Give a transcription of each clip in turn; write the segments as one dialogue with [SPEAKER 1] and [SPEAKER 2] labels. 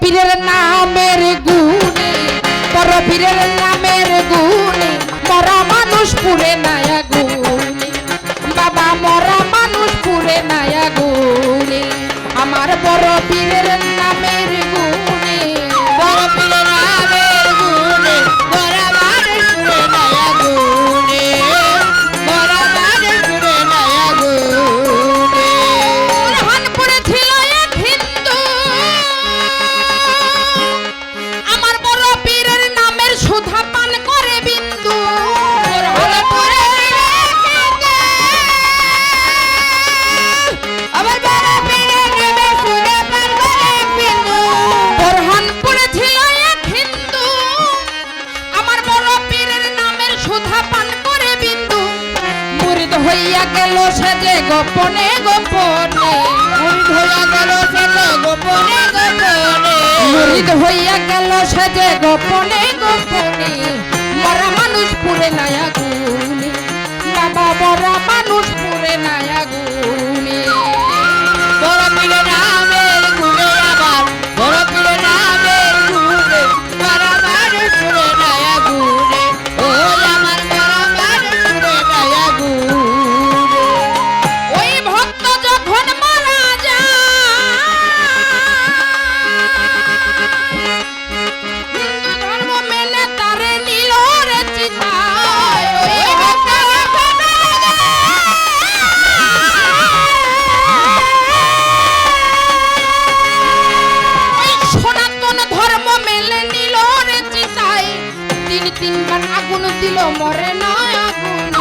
[SPEAKER 1] পীরের নামের গুণে পর পীরের নামের গুণে মরা মানুষ পুরে নাই। গেল সাজে গোপনে গোপনে।
[SPEAKER 2] মুরিদ হইয়া গেল সাজে গোপনে গোপনে।
[SPEAKER 1] মুরিদ হইয়া গেল সাজে গোপনে কোন ধর্ম মেলে নিল রে চিতাই। তিন তিনবার আগুন দিল, মরে না আগুন।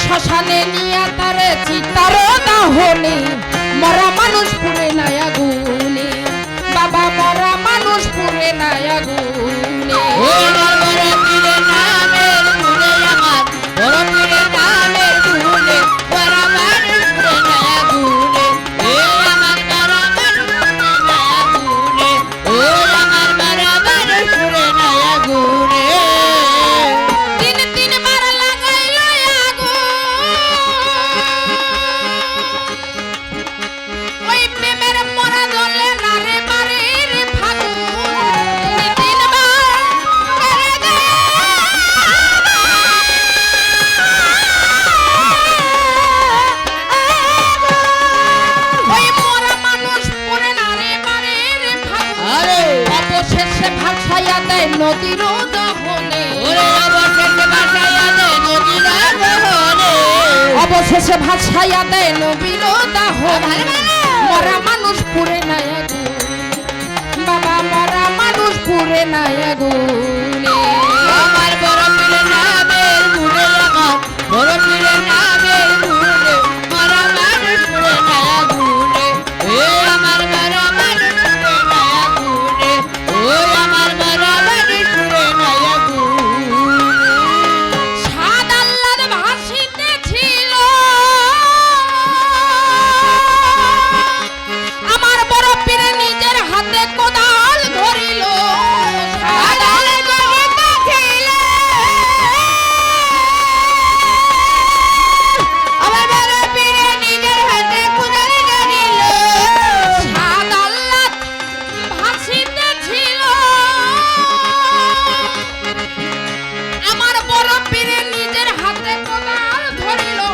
[SPEAKER 2] শ্মশানে নিয়ে তারে
[SPEAKER 1] চিতারও চিতার দাহনে। অবশেষে ভাসাইয়া দেয় নবীর দাহ মরা মানুষ পুরে নাই বাবা মরা মানুষ পুরে নাই গো।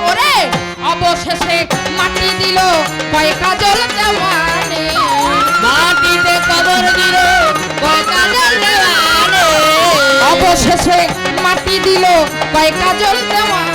[SPEAKER 1] করে অবশেষে মাটি দিল কয় জল দেওয়ানে
[SPEAKER 2] মাটিতে কবর দিল কয় কাজল
[SPEAKER 1] অবশেষে মাটি দিল কয় জল দেওয়া